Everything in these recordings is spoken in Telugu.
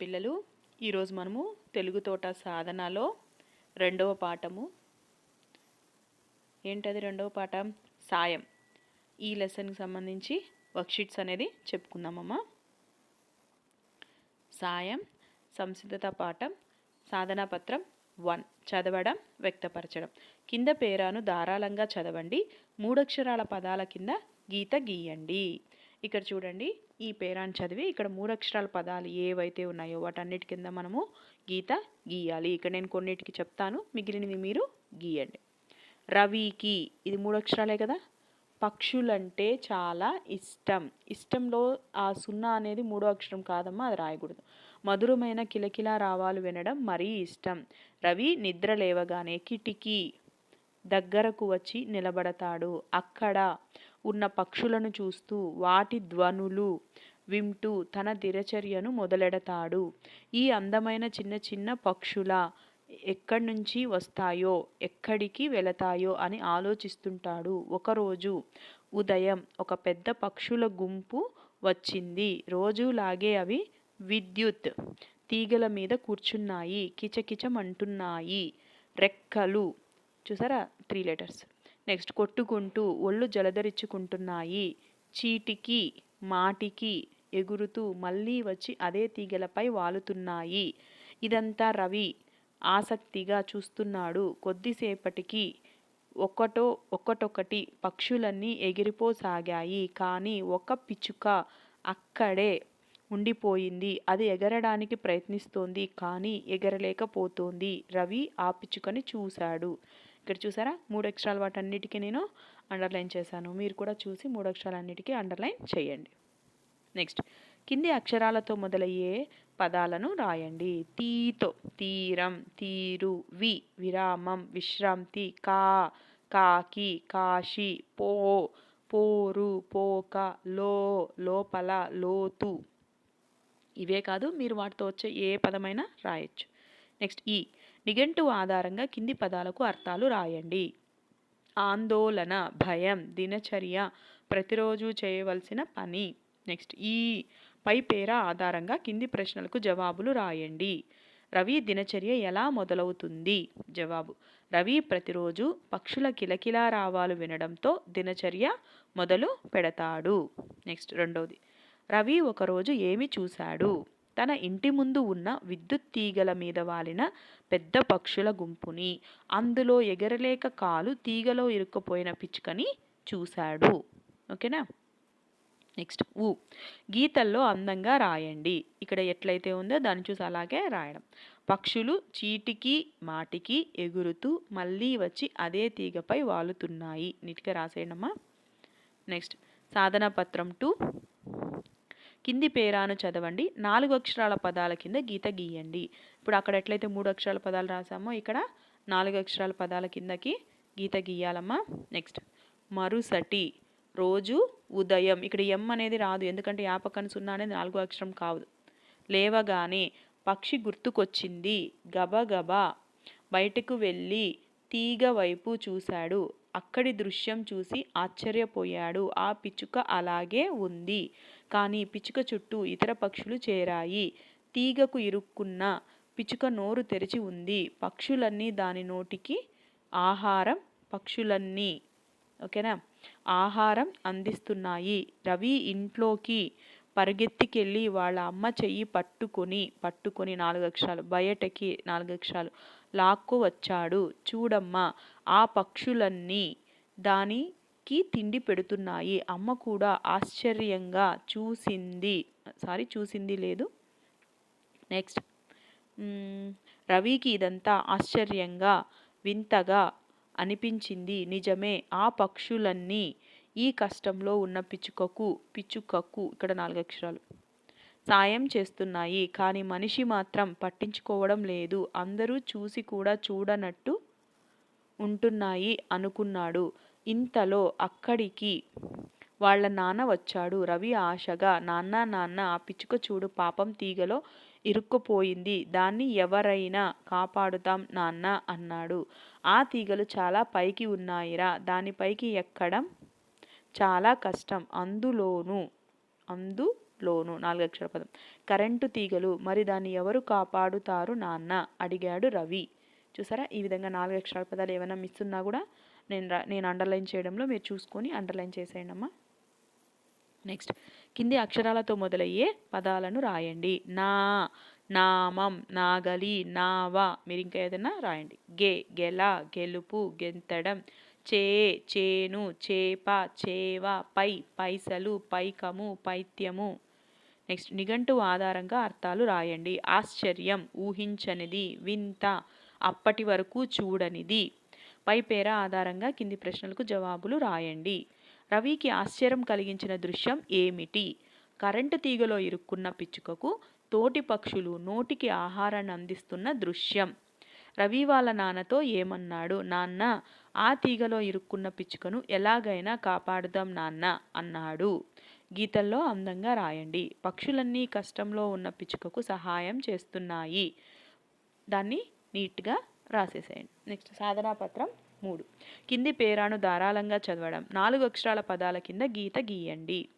పిల్లలు ఈరోజు మనము తెలుగు తోట సాధనలో రెండవ పాఠము. ఏంటది రెండవ పాఠం? సాయం. ఈ లెసన్కి సంబంధించి వర్క్షీట్స్ అనేది చెప్పుకుందామమ్మా. సాయం సంసిద్ధత పాఠం సాధనా పత్రం వన్. చదవడం వ్యక్తపరచడం. కింద పేరాను ధారాళంగా చదవండి. మూడక్షరాల పదాల కింద గీత గీయండి. ఇక్కడ చూడండి ఈ పేరాన్ని చదివి ఇక్కడ మూడు అక్షరాల పదాలు ఏవైతే ఉన్నాయో వాటన్నిటి కింద మనము గీత గీయాలి. ఇక్కడ నేను కొన్నిటికి చెప్తాను మిగిలినవి మీరు గీయండి. రవికి ఇది మూడు అక్షరాలే కదా? పక్షులంటే చాలా ఇష్టం. ఇష్టంలో ఆ సున్నా అనేది మూడో అక్షరం కాదమ్మా అది రాయకూడదు. మధురమైన కిలకిలా రావాలు వినడం మరీ ఇష్టం. రవి నిద్ర లేవగానే కిటికీ దగ్గరకు వచ్చి నిలబడతాడు. అక్కడ ఉన్న పక్షులను చూస్తూ వాటి ధ్వనులు వింటూ తన దినచర్యను మొదలెడతాడు. ఈ అందమైన చిన్న చిన్న పక్షుల ఎక్కడి నుంచి వస్తాయో ఎక్కడికి వెళతాయో అని ఆలోచిస్తుంటాడు. ఒకరోజు ఉదయం ఒక పెద్ద పక్షుల గుంపు వచ్చింది. రోజులాగే అవి విద్యుత్ తీగల మీద కూర్చున్నాయి. కిచకిచమంటున్నాయి. రెక్కలు చూసారా? Three letters. నెక్స్ట్ కొట్టుకుంటూ ఒళ్ళు జలధరించుకుంటున్నాయి చీటికి మాటికి ఎగురుతూ మళ్ళీ వచ్చి అదే తీగలపై వాలుతున్నాయి. ఇదంతా రవి ఆసక్తిగా చూస్తున్నాడు. కొద్దిసేపటికి ఒకటో ఒకటొకటి పక్షులన్నీ ఎగిరిపోసాగాయి. కానీ ఒక పిచ్చుక అక్కడే ఉండిపోయింది. అది ఎగరడానికి ప్రయత్నిస్తోంది కానీ ఎగరలేకపోతోంది. రవి ఆ పిచ్చుకని చూశాడు. ఇక్కడ చూసారా? మూడు అక్షరాలు వాటన్నిటికీ నేను అండర్లైన్ చేశాను. మీరు కూడా చూసి మూడు అక్షరాలన్నిటికీ అండర్లైన్ చేయండి. నెక్స్ట్ కింది అక్షరాలతో మొదలయ్యే పదాలను రాయండి. తీతో తీరం తీరు వి విరామం విశ్రాంతి కా కాకి కాశీ పో పోరు పోక లో లోపల లోతు. ఇవే కాదు మీరు వాటితో వచ్చే ఏ పదమైనా రాయొచ్చు. నెక్స్ట్ ఈ. నిఘంటువు ఆధారంగా కింది పదాలకు అర్థాలు రాయండి. ఆందోళన భయం దినచర్య ప్రతిరోజు చేయవలసిన పని. నెక్స్ట్ ఈ పై పేర ఆధారంగా కింది ప్రశ్నలకు జవాబులు రాయండి. రవి దినచర్య ఎలా మొదలవుతుంది? జవాబు రవి ప్రతిరోజు పక్షుల కిలకిలా రావాలు వినడంతో దినచర్య మొదలు పెడతాడు. నెక్స్ట్ రెండవది రవి ఒకరోజు ఏమి చూశాడు? తన ఇంటి ముందు ఉన్న విద్యుత్ తీగల మీద వాలిన పెద్ద పక్షుల గుంపుని అందులో ఎగరలేక కాలు తీగలో ఇరుక్కుపోయిన పిచ్చుకని చూశాడు. ఓకేనా? నెక్స్ట్ ఊ. గీతల్లో అందంగా రాయండి. ఇక్కడ ఎట్లయితే ఉందో దాన్ని చూసి అలాగే రాయడం. పక్షులు చీటికి మాటికి ఎగురుతూ మళ్ళీ వచ్చి అదే తీగపై వాలుతున్నాయి. నీట్గా రాసేయడమ్మా. నెక్స్ట్ సాధన పత్రం టూ. కింది పేరాను చదవండి. నాలుగు అక్షరాల పదాల కింద గీత గీయండి. ఇప్పుడు అక్కడ ఎట్లయితే మూడు అక్షరాల పదాలు రాసామో ఇక్కడ నాలుగు అక్షరాల పదాల కిందకి గీత గీయాలమ్మా. నెక్స్ట్ మరుసటి రోజు ఉదయం. ఇక్కడ ఎం అనేది రాదు. ఎందుకంటే యాపకను సున్నా అనేది నాలుగో అక్షరం కాదు. లేవగానే పక్షి గుర్తుకొచ్చింది. గబగబా బయటకు వెళ్ళి తీగ వైపు చూశాడు. అక్కడి దృశ్యం చూసి ఆశ్చర్యపోయాడు. ఆ పిచ్చుక అలాగే ఉంది. కానీ పిచ్చుక చుట్టూ ఇతర పక్షులు చేరాయి. తీగకు ఇరుక్కున్న పిచ్చుక నోరు తెరిచి ఉంది. పక్షులన్నీ దాని నోటికి ఆహారం పక్షులన్నీ ఓకేనా? ఆహారం అందిస్తున్నాయి. రవి ఇంట్లోకి పరిగెత్తికెళ్ళి వాళ్ళ అమ్మ చెయ్యి పట్టుకొని పట్టుకొని నాలుగు అక్షరాలు బయటకి నాలుగు అక్షరాలు లాక్కు వచ్చాడు చూడమ్మా ఆ పక్షులన్నీ దాని కి తిండి పెడుతున్నాయి. అమ్మ కూడా ఆశ్చర్యంగా చూసింది. సారీ చూసింది లేదు. నెక్స్ట్. రవికి ఇదంతా ఆశ్చర్యంగా వింతగా అనిపించింది. నిజమే ఆ పక్షులన్నీ ఈ కష్టంలో ఉన్న పిచ్చుకకు పిచ్చుకకు ఇక్కడ నాలుగు అక్షరాలు సాయం చేస్తున్నాయి. కానీ మనిషి మాత్రం పట్టించుకోవడం లేదు. అందరూ చూసి కూడా చూడనట్టు ఉంటున్నాయి అనుకున్నాడు. ఇంతలో అక్కడికి వాళ్ళ నాన్న వచ్చాడు. రవి ఆశగా నాన్న నాన్న ఆ పిచ్చుక చూడు పాపం తీగలో ఇరుక్కుపోయింది. దాన్ని ఎవరైనా కాపాడుతాం నాన్న అన్నాడు. ఆ తీగలు చాలా పైకి ఉన్నాయిరా. దానిపైకి ఎక్కడం చాలా కష్టం. అందులోనూ అందులోను నాలుగక్షర నాలుగు పదం. కరెంటు తీగలు మరి దాన్ని ఎవరు కాపాడుతారు నాన్న? అడిగాడు రవి. చూసారా? ఈ విధంగా నాలుగు అక్షరాల పదాలు ఏమైనా మిస్ ఉన్నా కూడా నేను నేను అండర్లైన్ చేయడంలో మీరు చూసుకొని అండర్లైన్ చేసేయండి అమ్మా నెక్స్ట్ కింది అక్షరాలతో మొదలయ్యే పదాలను రాయండి. నా నామం నాగలి నావ మీరు ఇంకా ఏదైనా రాయండి. గే గెల గెలుపు గెంతడం చే చేను చేప చేవ పై పైసలు పైకము పైత్యము. నెక్స్ట్ నిఘంటు ఆధారంగా అర్థాలు రాయండి. ఆశ్చర్యం ఊహించనిది వింత అప్పటి వరకు చూడనిది. పై పేర ఆధారంగా కింది ప్రశ్నలకు జవాబులు రాయండి. రవికి ఆశ్చర్యం కలిగించిన దృశ్యం ఏమిటి? కరెంటు తీగలో ఇరుక్కున్న పిచ్చుకకు తోటి పక్షులు నోటికి ఆహారాన్ని అందిస్తున్న దృశ్యం. రవి వాళ్ళ నాన్నతో ఏమన్నాడు? నాన్న ఆ తీగలో ఇరుక్కున్న పిచ్చుకను ఎలాగైనా కాపాడుదాం నాన్న అన్నాడు. గీతల్లో అందంగా రాయండి. పక్షులన్నీ కష్టంలో ఉన్న పిచ్చుకకు సహాయం చేస్తున్నాయి. దాన్ని నీట్గా రాసేసేయండి. నెక్స్ట్ సాధనాపత్రం మూడు. కింది పేరాను ధారాళంగా చదవడం. నాలుగు అక్షరాల పదాల కింద గీత గీయండి.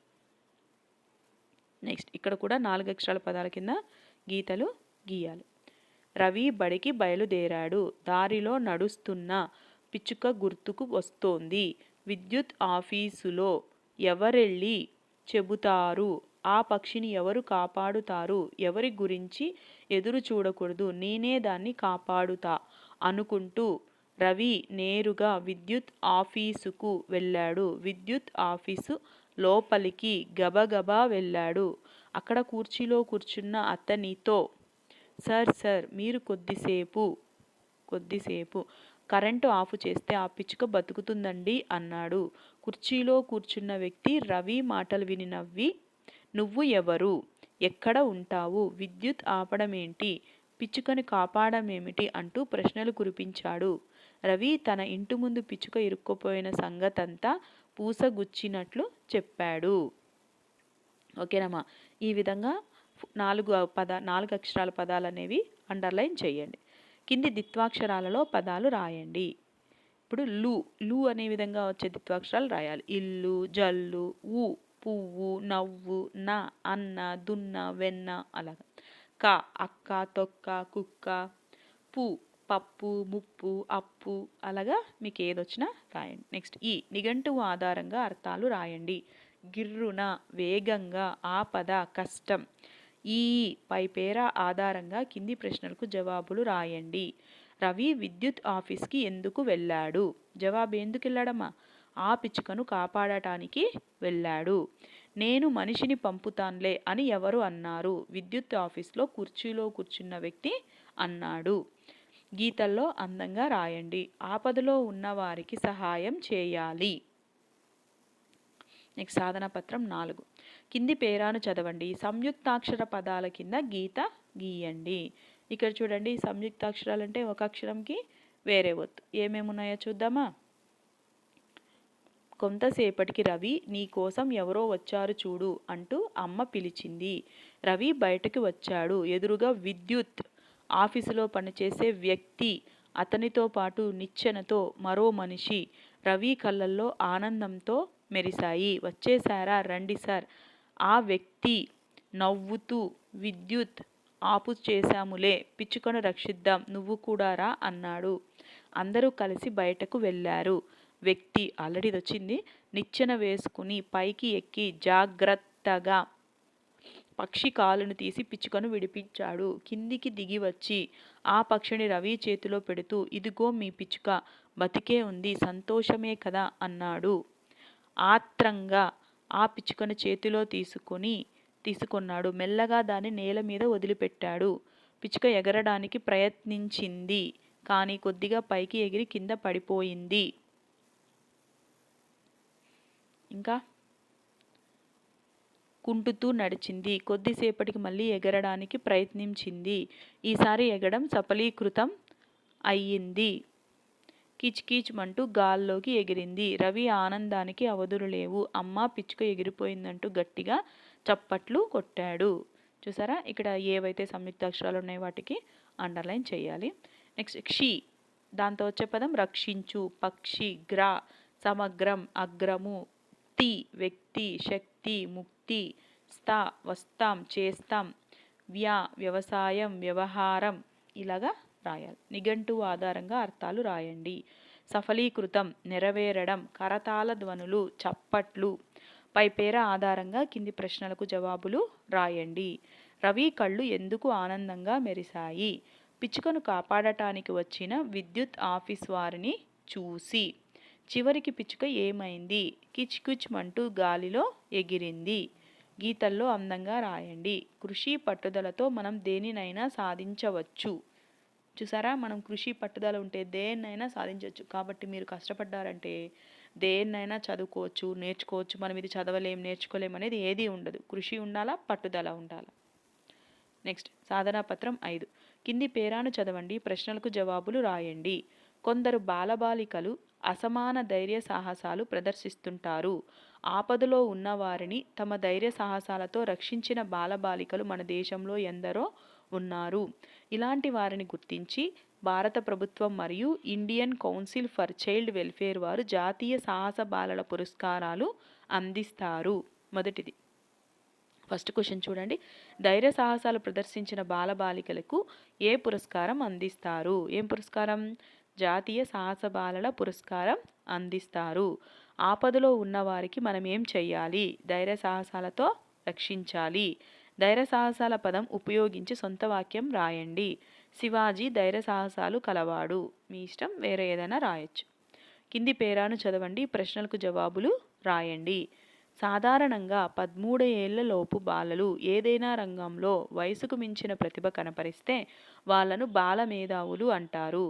నెక్స్ట్ ఇక్కడ కూడా నాలుగు అక్షరాల పదాల కింద గీతలు గీయాలి. రవి బడికి బయలుదేరాడు. దారిలో నడుస్తున్న పిచ్చుక గుర్తుకు వస్తోంది. విద్యుత్ ఆఫీసులో ఎవరెళ్ళి చెబుతారు? ఆ పక్షిని ఎవరు కాపాడుతారు? ఎవరి గురించి ఎదురు చూడకూడదు. నేనే దాన్ని కాపాడుతా. అనుకుంటూ రవి నేరుగా విద్యుత్ ఆఫీసుకు వెళ్ళాడు. విద్యుత్ ఆఫీసు లోపలికి గబగబా వెళ్ళాడు. అక్కడ కుర్చీలో కూర్చున్న అతనితో సార్ సార్ మీరు కొద్దిసేపు కొద్దిసేపు కరెంటు ఆఫ్ చేస్తే ఆ పిచ్చుక బతుకుతుందండి అన్నాడు. కుర్చీలో కూర్చున్న వ్యక్తి రవి మాటలు విని నవ్వి నువ్వు ఎవరు? ఎక్కడ ఉంటావు? విద్యుత్ ఆపడమేంటి? పిచ్చుకని కాపాడమేమిటి అంటూ ప్రశ్నలు కురిపించాడు. రవి తన ఇంటి ముందు పిచ్చుక ఇరుక్కుపోయిన సంగతంతా పూసగుచ్చినట్లు చెప్పాడు. ఓకేనమ్మా ఈ విధంగా నాలుగు పద నాలుగు అక్షరాల పదాలు అనేవి అండర్లైన్ చేయండి. కింది దిత్వాక్షరాలలో పదాలు రాయండి. ఇప్పుడు లు లు అనే విధంగా వచ్చే దిత్వాక్షరాలు రాయాలి. ఇల్లు జల్లు ఊ పువ్వు నవ్వు నా అన్న దున్న వెన్న అలాగా. క అక్క తొక్క కుక్క పు పప్పు ముప్పు అప్పు అలాగా మీకు ఏదొచ్చినా రాయండి. నెక్స్ట్ ఈ నిఘంటువు ఆధారంగా అర్థాలు రాయండి. గిర్రున వేగంగా ఆపద కష్టం ఈ పై పేర ఆధారంగా కింది ప్రశ్నలకు జవాబులు రాయండి. రవి విద్యుత్ ఆఫీస్కి ఎందుకు వెళ్ళాడు? జవాబు ఎందుకు వెళ్ళాడమ్మా? ఆ పిచ్చుకను కాపాడటానికి వెళ్ళాడు. నేను మనిషిని పంపుతాన్లే అని ఎవరు అన్నారు. విద్యుత్ ఆఫీస్లో కుర్చీలో కూర్చున్న వ్యక్తి అన్నాడు. గీతల్లో అందంగా రాయండి. ఆపదలో ఉన్న వారికి సహాయం చేయాలి. నెక్స్ట్ సాధన పత్రం నాలుగు. కింది పేరాను చదవండి. సంయుక్తాక్షర పదాల కింద గీత గీయండి. ఇక్కడ చూడండి సంయుక్తాక్షరాలు అంటే ఒక అక్షరంకి వేరే వద్దు ఏమేమి ఉన్నాయో చూద్దామా? కొంతసేపటికి రవి నీ కోసం ఎవరో వచ్చారు చూడు అంటూ అమ్మ పిలిచింది. రవి బయటకు వచ్చాడు. ఎదురుగా విద్యుత్ ఆఫీసులో పనిచేసే వ్యక్తి అతనితో పాటు నిచ్చెనతో మరో మనిషి రవి కళ్ళల్లో ఆనందంతో మెరిశాయి. వచ్చేసారా రండి సార్ ఆ వ్యక్తి నవ్వుతూ విద్యుత్ ఆపు చేశాములే పిచ్చుకను రక్షిద్దాం నువ్వు కూడా రా అన్నాడు. అందరూ కలిసి బయటకు వెళ్ళారు. వ్యక్తి ఆల్రెడీ ఇది వచ్చింది. నిచ్చెన వేసుకుని పైకి ఎక్కి జాగ్రత్తగా పక్షి కాలును తీసి పిచ్చుకను విడిపించాడు. కిందికి దిగి వచ్చి ఆ పక్షిని రవి చేతిలో పెడుతూ ఇదిగో మీ పిచ్చుక బతికే ఉంది సంతోషమే కదా అన్నాడు. ఆత్రంగా ఆ పిచ్చుకను చేతిలో తీసుకొని తీసుకున్నాడు. మెల్లగా దాన్ని నేల మీద వదిలిపెట్టాడు. పిచ్చుక ఎగరడానికి ప్రయత్నించింది కానీ కొద్దిగా పైకి ఎగిరి కింద పడిపోయింది. ఇంకా కుంటుతూ నడిచింది. కొద్దిసేపటికి మళ్ళీ ఎగరడానికి ప్రయత్నించింది. ఈసారి ఎగడం సఫలీకృతం అయ్యింది. కిచ్కిచ్మంటూ గాల్లోకి ఎగిరింది. రవి ఆనందానికి అవధులు లేవు. అమ్మ పిచ్చుక ఎగిరిపోయిందంటూ గట్టిగా చప్పట్లు కొట్టాడు. చూసారా? ఇక్కడ ఏవైతే సంయుక్త అక్షరాలు ఉన్నాయో వాటికి అండర్లైన్ చేయాలి. నెక్స్ట్ క్షి. దాంతో వచ్చే పదం రక్షించు. పక్షి గ్రా సమగ్రం అగ్రము తి వ్యక్తి శక్తి ముక్తి స్థ వస్తాం చేస్తాం వ్యా వ్యవసాయం వ్యవహారం ఇలాగా రాయాలి. నిఘంటువు ఆధారంగా అర్థాలు రాయండి. సఫలీకృతం నెరవేరడం కరతాళ ధ్వనులు చప్పట్లు పై పేర ఆధారంగా కింది ప్రశ్నలకు జవాబులు రాయండి. రవి కళ్ళు ఎందుకు ఆనందంగా మెరిశాయి? పిచ్చుకను కాపాడటానికి వచ్చిన విద్యుత్ ఆఫీస్ వారిని చూసి చివరికి పిచ్చుక ఏమైంది? కిచ్ కిచ్ గాలిలో ఎగిరింది. గీతల్లో అందంగా రాయండి. కృషి పట్టుదలతో మనం దేనినైనా సాధించవచ్చు. చూసారా? మనం కృషి పట్టుదల ఉంటే దేన్నైనా సాధించవచ్చు. కాబట్టి మీరు కష్టపడ్డారంటే దేన్నైనా చదువుకోవచ్చు నేర్చుకోవచ్చు. మనం ఇది చదవలేం నేర్చుకోలేం అనేది ఏది ఉండదు. కృషి ఉండాలా? పట్టుదల ఉండాలా? నెక్స్ట్ సాధనా పత్రం ఐదు. కింది పేరాను చదవండి. ప్రశ్నలకు జవాబులు రాయండి. కొందరు బాలబాలికలు అసమాన ధైర్య సాహసాలు ప్రదర్శిస్తుంటారు. ఆపదలో ఉన్నవారిని తమ ధైర్య సాహసాలతో రక్షించిన బాలబాలికలు మన దేశంలో ఎందరో ఉన్నారు. ఇలాంటి వారిని గుర్తించి భారత ప్రభుత్వం మరియు Indian council for child welfare వారు జాతీయ సాహస బాలల పురస్కారాలు అందిస్తారు. మొదటిది. ఫస్ట్ క్వశ్చన్ చూడండి. ధైర్య సాహసాలు ప్రదర్శించిన బాలబాలికలకు ఏ పురస్కారం అందిస్తారు? ఏం పురస్కారం? జాతీయ సాహస బాలల పురస్కారం అందిస్తారు. ఆపదలో ఉన్నవారికి మనం ఏం చెయ్యాలి? ధైర్య సాహసాలతో రక్షించాలి. ధైర్య సాహసాల పదం ఉపయోగించి సొంత వాక్యం రాయండి. శివాజీ ధైర్య సాహసాలు కలవాడు. మీ ఇష్టం వేరే ఏదైనా రాయొచ్చు. కింది పేరాను చదవండి ప్రశ్నలకు జవాబులు రాయండి. సాధారణంగా పదమూడు ఏళ్ళలోపు బాలలు ఏదైనా రంగంలో వయసుకు మించిన ప్రతిభ కనపరిస్తే వాళ్ళను బాల మేధావులు అంటారు.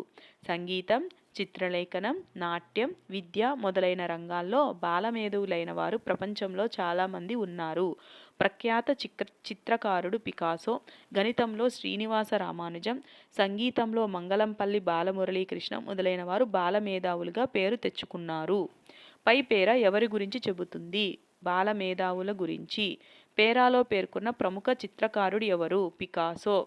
సంగీతం చిత్రలేఖనం నాట్యం విద్య మొదలైన రంగాల్లో బాలమేధవులైన వారు ప్రపంచంలో చాలామంది ఉన్నారు. ప్రఖ్యాత చిత్ర చిత్రకారుడు పికాసో గణితంలో శ్రీనివాస రామానుజం సంగీతంలో మంగళంపల్లి బాలమురళీకృష్ణ మొదలైన వారు బాలమేధావులుగా పేరు తెచ్చుకున్నారు. పై పేర ఎవరి గురించి చెబుతుంది? బాలమేధావుల గురించి. పేరాలో పేర్కొన్న ప్రముఖ చిత్రకారుడు ఎవరు? పికాసో.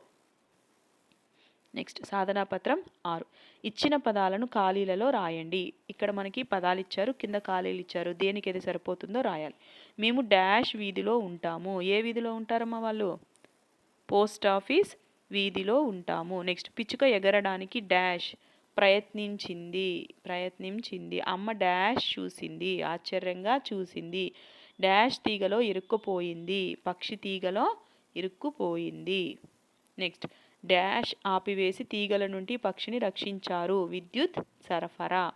నెక్స్ట్ సాధనా పత్రం ఆరు. ఇచ్చిన పదాలను ఖాళీలలో రాయండి. ఇక్కడ మనకి పదాలు ఇచ్చారు కింద ఖాళీలు ఇచ్చారు దేనికి ఏది సరిపోతుందో రాయాలి. మేము డాష్ వీధిలో ఉంటాము. ఏ వీధిలో ఉంటారమ్మా వాళ్ళు? పోస్ట్ ఆఫీస్ వీధిలో ఉంటాము. నెక్స్ట్ పిచ్చుక ఎగరడానికి డాష్ ప్రయత్నించింది. ప్రయత్నించింది. అమ్మ డాష్ చూసింది. ఆశ్చర్యంగా చూసింది. డాష్ తీగలో ఇరుక్కుపోయింది. పక్షి తీగలో ఇరుక్కుపోయింది. నెక్స్ట్. డాష్ ఆపివేసి తీగల నుండి పక్షిని రక్షించారు. విద్యుత్ సరఫరా.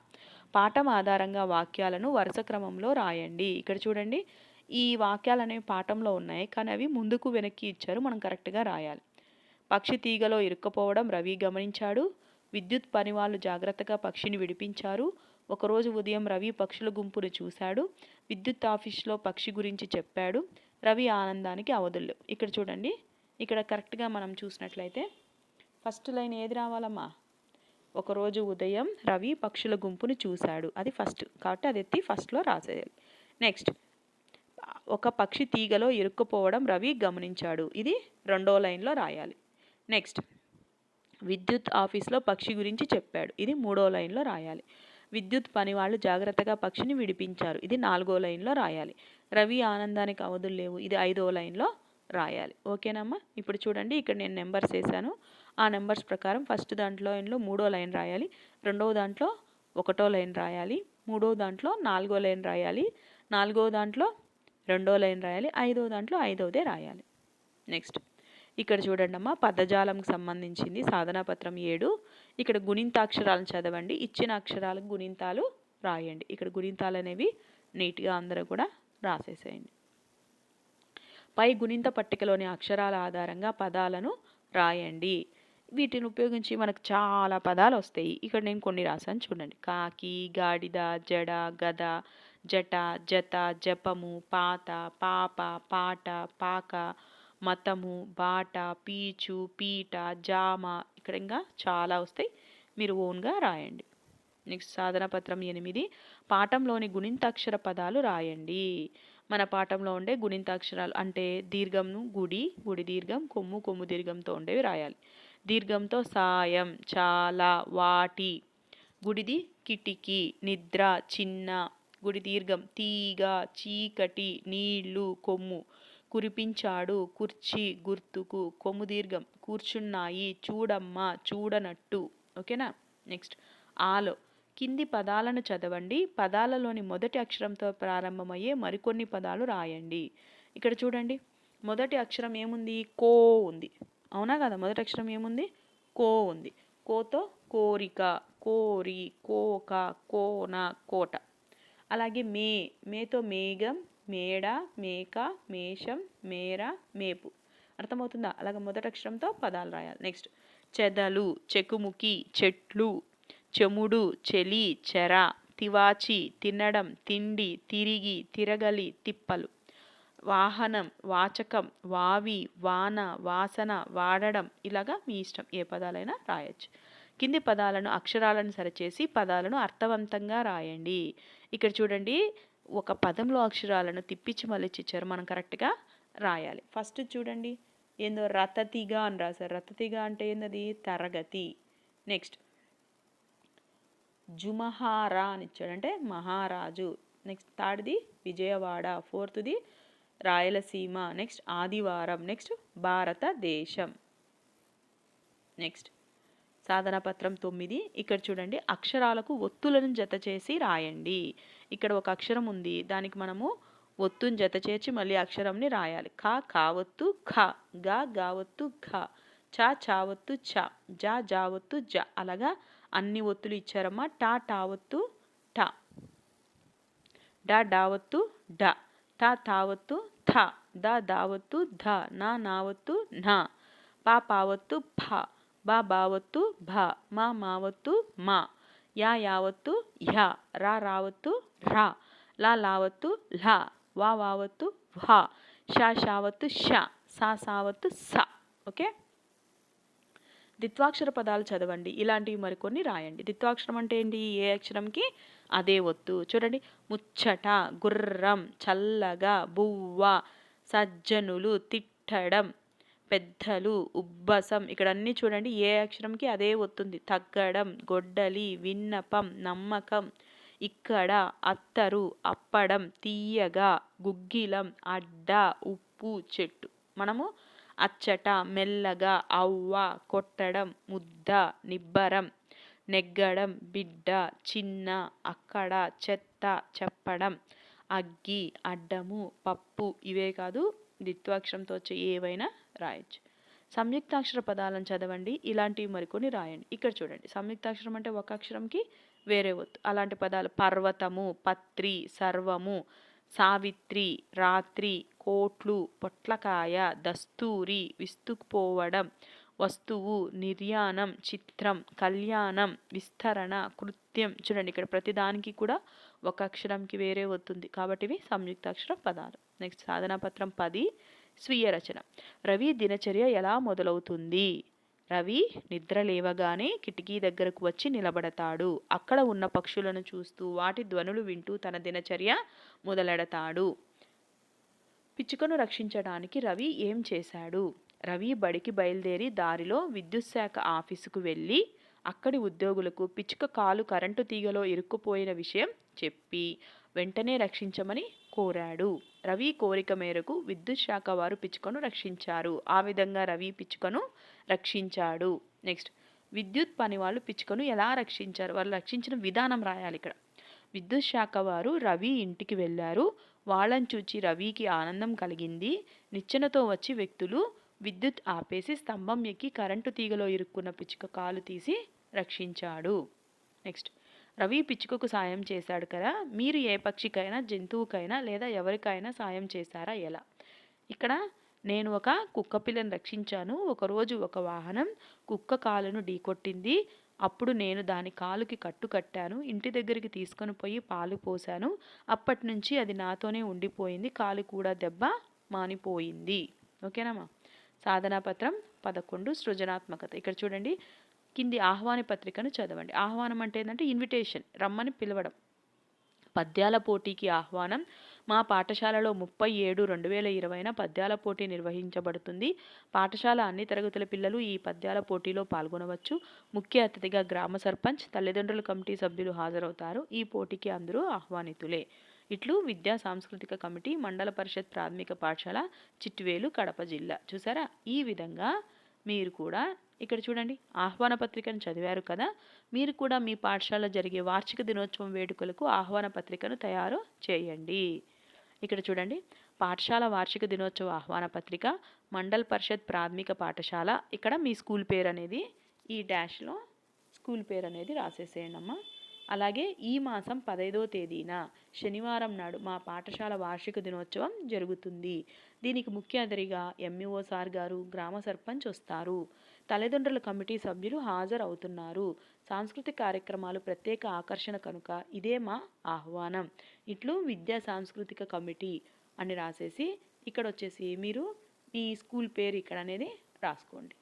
పాఠం ఆధారంగా వాక్యాలను వరుస క్రమంలో రాయండి. ఇక్కడ చూడండి. ఈ వాక్యాలు అనేవి పాఠంలో ఉన్నాయి. కానీ అవి ముందుకు వెనక్కి ఇచ్చారు. మనం కరెక్ట్గా రాయాలి. పక్షి తీగలో ఇరుక్కుపోవడం రవి గమనించాడు. విద్యుత్ పని వాళ్ళు జాగ్రత్తగా పక్షిని విడిపించారు. ఒకరోజు ఉదయం రవి పక్షుల గుంపును చూశాడు. విద్యుత్ ఆఫీస్లో పక్షి గురించి చెప్పాడు. రవి ఆనందానికి అవధులు. ఇక్కడ చూడండి. ఇక్కడ కరెక్ట్గా మనం చూసినట్లయితే ఫస్ట్ లైన్ ఏది రావాలమ్మా? ఒకరోజు ఉదయం రవి పక్షుల గుంపును చూశాడు. అది ఫస్ట్. కాబట్టి అది ఎత్తి ఫస్ట్లో రాసేయాలి. నెక్స్ట్. ఒక పక్షి తీగలో ఇరుక్కుపోవడం రవి గమనించాడు. ఇది రెండో లైన్లో రాయాలి. నెక్స్ట్. విద్యుత్ ఆఫీస్లో పక్షి గురించి చెప్పాడు. ఇది మూడో లైన్లో రాయాలి. విద్యుత్ పని వాళ్ళు జాగ్రత్తగా పక్షిని విడిపించారు. ఇది నాలుగో లైన్లో రాయాలి. రవి ఆనందానికి అవధులు లేవు. ఇది ఐదో లైన్లో రాయాలి. ఓకేనమ్మా? ఇప్పుడు చూడండి ఇక్కడ నేను నెంబర్స్ వేసాను ఆ నెంబర్స్ ప్రకారం ఫస్ట్ దాంట్లో లైన్లో మూడో లైన్ రాయాలి. రెండవ దాంట్లో ఒకటో లైన్ రాయాలి. మూడో దాంట్లో నాలుగో లైన్ రాయాలి. నాలుగో దాంట్లో రెండో లైన్ రాయాలి. ఐదో దాంట్లో ఐదోదే రాయాలి. నెక్స్ట్. ఇక్కడ చూడండి అమ్మ పదజాలంకి సంబంధించింది సాధనాపత్రం ఏడు. ఇక్కడ గుణింతాక్షరాలను చదవండి. ఇచ్చిన అక్షరాలకు గుణింతాలు రాయండి. ఇక్కడ గుణింతాలు అనేవి నీట్గా అందరూ కూడా రాసేసేయండి. పై గుణింత పట్టికలోని అక్షరాల ఆధారంగా పదాలను రాయండి. వీటిని ఉపయోగించి మనకు చాలా పదాలు వస్తాయి. ఇక్కడ నేను కొన్ని రాశాను చూడండి. కాకి గాడిద జడ గద జట జత జపము పాత పాప పాట పాక మతము బాట పీచు పీట జామ ఇక్కడ ఇంకా చాలా వస్తాయి. మీరు ఓన్గా రాయండి. నెక్స్ట్ సాధన పత్రం ఎనిమిది. పాఠంలోని గుణింతాక్షర పదాలు రాయండి. మన పాఠంలో ఉండే గుణింతాక్షరాలు అంటే దీర్ఘంను గుడి గుడి దీర్ఘం కొమ్ము కొమ్ము దీర్ఘంతో ఉండేవి రాయాలి. దీర్ఘంతో సాయం చాలా వాటి. గుడిది కిటికీ నిద్ర చిన్న. గుడి దీర్ఘం తీగ చీకటి నీళ్ళు కొమ్ము. కురిపించాడు. కుర్చీ గుర్తుకు కొముదీర్ఘం. కూర్చున్నాయి. చూడమ్మా చూడనట్టు. ఓకేనా? నెక్స్ట్. ఆలో. కింది పదాలను చదవండి. పదాలలోని మొదటి అక్షరంతో ప్రారంభమయ్యే మరికొన్ని పదాలు రాయండి. ఇక్కడ చూడండి. మొదటి అక్షరం ఏముంది? కో ఉంది. అవునా కదా? మొదటి అక్షరం ఏముంది? కో ఉంది. కోతో కోరిక. కోరి కోక కోన కోట. అలాగే మే. మేతో మేఘం. మేడ మేక మేషం మేర మేపు. అర్థమవుతుందా? అలాగ మొదటి అక్షరంతో పదాలు రాయాలి. నెక్స్ట్ చెదలు చెకుముకి చెట్లు చెముడు చెలి చెర తివాచి తినడం తిండి తిరిగి తిరగలి తిప్పలు. వాహనం వాచకం వావి వాన వాసన వాడడం ఇలాగా మీ ఇష్టం. ఏ పదాలైనా రాయొచ్చు. కింది పదాలను అక్షరాలను సరిచేసి పదాలను అర్థవంతంగా రాయండి. ఇక్కడ చూడండి. ఒక పదంలో అక్షరాలను తిప్పించి మళ్ళీ ఇచ్చారు మనం కరెక్ట్గా రాయాలి. ఫస్ట్ చూడండి. ఏందో రతతిగ అని రాశారు. రతతిగ అంటే ఏందది? తరగతి. నెక్స్ట్. జుమహారా అని ఇచ్చాడు. అంటే మహారాజు. నెక్స్ట్ థర్డ్ది విజయవాడ. ఫోర్త్ది రాయలసీమ. నెక్స్ట్ ఆదివారం. నెక్స్ట్ భారతదేశం. నెక్స్ట్. సాధన పత్రం తొమ్మిది. ఇక్కడ చూడండి. అక్షరాలకు ఒత్తులను జత చేసి రాయండి. ఇక్కడ ఒక అక్షరం ఉంది. దానికి మనము ఒత్తుని జత చేర్చి మళ్ళీ అక్షరంని రాయాలి. ఖ కావత్తు ఖ గా గావత్తు ఘ చ చావత్తు చ జా జావత్తు జ. అలాగా అన్ని ఒత్తులు ఇచ్చారమ్మా. టా టావత్తు టా. డా డావత్తు డ థ తావత్తు థ. ద దావత్తు ధ. నా నావత్తు న. పా పావత్తు ఫ. బా బావత్తు భ. మా మావత్తు మా. యా యావత్తు యా. రా రావత్తు రా. లా లావత్తు లా. వా వావత్తు వా షా షావత్తు షా. సా సావత్తు స. ఓకే? ద్విత్వాక్షర పదాలు చదవండి. ఇలాంటివి మరికొన్ని రాయండి. ద్విత్వాక్షరం అంటే ఏంటి? ఏ అక్షరంకి? అదే ఒత్తు. చూడండి. ముచ్చట గుర్రం చల్లగా బువ్వ సజ్జనులు తిట్టడం పెద్దలు ఉబ్బసం. ఇక్కడ అన్నీ చూడండి. ఏ అక్షరంకి? అదే ఒత్తుంది. తగ్గడం గొడ్డలి విన్నపం నమ్మకం ఇక్కడ అత్తరు అప్పడం తీయగా గుగ్గిలం అడ్డ ఉప్పు చెట్టు. మనము అచ్చట మెల్లగా అవ్వ కొట్టడం ముద్ద నిబ్బరం నెగ్గడం బిడ్డ చిన్న అక్కడ చెత్త చెప్పడం అగ్గి అడ్డము పప్పు ఇవే కాదు ద్విత్వాక్షరంతో వచ్చే ఏవైనా రాయొచ్చు. సంయుక్తాక్షర పదాలను చదవండి ఇలాంటివి మరికొన్ని రాయండి. ఇక్కడ చూడండి సంయుక్తాక్షరం అంటే ఒక అక్షరంకి వేరే ఒత్తు. అలాంటి పదాలు పర్వతము పత్రి సర్వము సావిత్రి రాత్రి కోట్లు పొట్లకాయ దస్తూరి విస్తుకుపోవడం వస్తువు నిర్యాణం చిత్రం కళ్యాణం విస్తరణ కృత్యం. చూడండి ఇక్కడ ప్రతిదానికి కూడా ఒక అక్షరంకి వేరే వస్తుంది కాబట్టి ఇవి సంయుక్తాక్షర పదాలు. నెక్స్ట్ సాధనాపత్రం పది స్వీయ రచన. రవి దినచర్య ఎలా మొదలవుతుంది? రవి నిద్ర లేవగానే కిటికీ దగ్గరకు వచ్చి నిలబడతాడు. అక్కడ ఉన్న పక్షులను చూస్తూ వాటి ధ్వనులు వింటూ తన దినచర్య మొదలెడతాడు. పిచ్చుకను రక్షించడానికి రవి ఏం చేశాడు? రవి బడికి బయలుదేరి దారిలో విద్యుత్ శాఖ ఆఫీసుకు వెళ్ళి అక్కడి ఉద్యోగులకు పిచ్చుక కాలు కరెంటు తీగలో ఇరుక్కుపోయిన విషయం చెప్పి వెంటనే రక్షించమని కోరాడు. రవి కోరిక మేరకు విద్యుత్ శాఖ వారు పిచ్చుకను రక్షించారు. ఆ విధంగా రవి పిచ్చుకను రక్షించాడు. నెక్స్ట్ విద్యుత్ పని వాళ్ళు పిచ్చుకను ఎలా రక్షించారు? వాళ్ళు రక్షించిన విధానం రాయాలి ఇక్కడ. విద్యుత్ శాఖ వారు రవి ఇంటికి వెళ్ళారు. వాళ్ళని చూచి రవికి ఆనందం కలిగింది. నిచ్చెనతో వచ్చి వ్యక్తులు విద్యుత్ ఆపేసి స్తంభం ఎక్కి కరెంటు తీగలో ఇరుక్కున్న పిచ్చుక కాలు తీసి రక్షించాడు. నెక్స్ట్ రవి పిచ్చుకకు సాయం చేశాడు కదా? మీరు ఏ పక్షికైనా జంతువుకైనా లేదా ఎవరికైనా సాయం చేశారా? ఎలా? ఇక్కడ నేను ఒక కుక్క పిల్లను రక్షించాను. ఒకరోజు ఒక వాహనం కుక్క కాలును ఢీకొట్టింది. అప్పుడు నేను దాని కాలుకి కట్టు కట్టాను. ఇంటి దగ్గరికి తీసుకొని పోయి పాలు పోశాను. అప్పటి నుంచి అది నాతోనే ఉండిపోయింది. కాలు కూడా దెబ్బ మానిపోయింది. ఓకేనామా సాధనా పత్రం పదకొండు సృజనాత్మకత. ఇక్కడ చూడండి. కింది ఆహ్వాన పత్రికను చదవండి. ఆహ్వానం అంటే ఏంటంటే ఇన్విటేషన్ రమ్మని పిలవడం. పద్యాల పోటీకి ఆహ్వానం మా పాఠశాలలో ముప్పై ఏడు రెండు వేల ఇరవైన పద్యాల పోటీ నిర్వహించబడుతుంది. పాఠశాల అన్ని తరగతుల పిల్లలు ఈ పద్యాల పోటీలో పాల్గొనవచ్చు. ముఖ్య అతిథిగా గ్రామ సర్పంచ్ తల్లిదండ్రుల కమిటీ సభ్యులు హాజరవుతారు. ఈ పోటీకి అందరూ ఆహ్వానితులే. ఇట్లు విద్యా సాంస్కృతిక కమిటీ మండల పరిషత్ ప్రాథమిక పాఠశాల చిట్వేలు కడప జిల్లా. చూసారా? ఈ విధంగా మీరు కూడా ఇక్కడ చూడండి ఆహ్వాన పత్రికను చదివారు కదా? మీరు కూడా మీ పాఠశాల జరిగే వార్షిక దినోత్సవం వేడుకలకు ఆహ్వాన పత్రికను తయారు చేయండి. ఇక్కడ చూడండి. పాఠశాల వార్షిక దినోత్సవ ఆహ్వాన పత్రిక మండల్ పరిషత్ ప్రాథమిక పాఠశాల. ఇక్కడ మీ స్కూల్ పేరు అనేది ఈ డాష్లో స్కూల్ పేరు అనేది రాసేసేయండి అమ్మా. అలాగే ఈ మాసం పదైదో తేదీన శనివారం నాడు మా పాఠశాల వార్షిక దినోత్సవం జరుగుతుంది. దీనికి ముఖ్య అతిథిగా ఎంఈఓ సార్ గారు గ్రామ సర్పంచ్ వస్తారు. తల్లిదండ్రుల కమిటీ సభ్యులు హాజరవుతున్నారు. సాంస్కృతిక కార్యక్రమాలు ప్రత్యేక ఆకర్షణ కనుక ఇదే మా ఆహ్వానం. ఇట్లు విద్యా సాంస్కృతిక కమిటీ అని రాసేసి ఇక్కడ వచ్చేసి మీరు మీ స్కూల్ పేరు ఇక్కడ అనేది రాసుకోండి.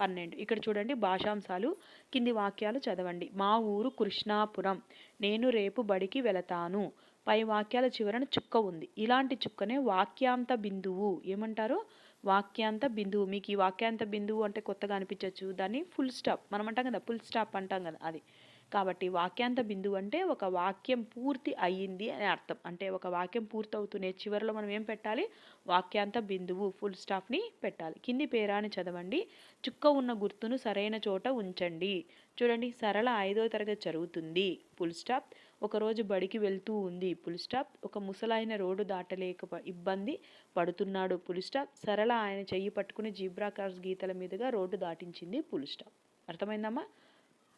పన్నెండు. ఇక్కడ చూడండి భాషాంశాలు కింది వాక్యాలు చదవండి. మా ఊరు కృష్ణాపురం. నేను రేపు బడికి వెళతాను. పై వాక్యాల చివరన చుక్క ఉంది. ఇలాంటి చుక్కనే వాక్యాంత బిందువు. ఏమంటారు? వాక్యాంత బిందువు. మీకు ఈ వాక్యాంత బిందువు అంటే కొత్తగా అనిపించవచ్చు దాన్ని ఫుల్ స్టాప్ మనం అంటాం కదా ఫుల్ స్టాప్ అంటాం కదా అది. కాబట్టి వాక్యాంత బిందువు అంటే ఒక వాక్యం పూర్తి అయ్యింది అని అర్థం. అంటే ఒక వాక్యం పూర్తవుతూనే చివరిలో మనం ఏం పెట్టాలి? వాక్యాంత బిందువు ఫుల్ స్టాప్ని పెట్టాలి. కింది పేరాని చదవండి. చుక్క ఉన్న గుర్తును సరైన చోట ఉంచండి. చూడండి సరళ ఐదో తరగతి చదువుతుంది ఫుల్ స్టాప్ ఒకరోజు బడికి వెళ్తూ ఉంది. ఫుల్ స్టాప్ ఒక ముసలాయన రోడ్డు దాటలేక ఇబ్బంది పడుతున్నాడు. ఫుల్ స్టాప్ సరళ ఆయన చెయ్యి పట్టుకుని జీబ్రా క్రాస్ గీతల మీదుగా రోడ్డు దాటించింది. ఫుల్ స్టాప్ అర్థమైందమ్మా?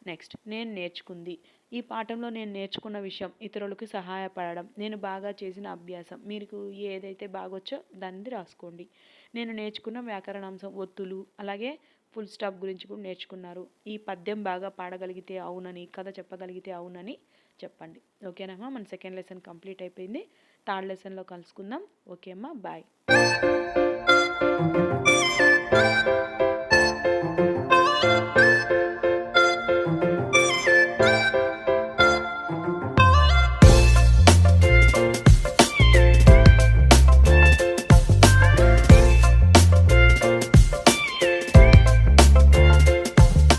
నెక్స్ట్ నేను నేర్చుకుంది. ఈ పాఠంలో నేను నేర్చుకున్న విషయం ఇతరులకు సహాయపడడం నేను బాగా చేసిన అభ్యాసం. మీకు ఏదైతే బాగొచ్చో దాన్ని రాసుకోండి. నేను నేర్చుకున్న వ్యాకరణాంశం ఒత్తులు అలాగే ఫుల్ స్టాప్ గురించి కూడా నేర్చుకున్నారు. ఈ పద్యం బాగా పాడగలిగితే అవునని కథ చెప్పగలిగితే అవునని చెప్పండి. ఓకేనమ్మా మన సెకండ్ లెసన్ కంప్లీట్ అయిపోయింది. థర్డ్ లెసన్లో కలుసుకుందాం. ఓకే అమ్మా? బాయ్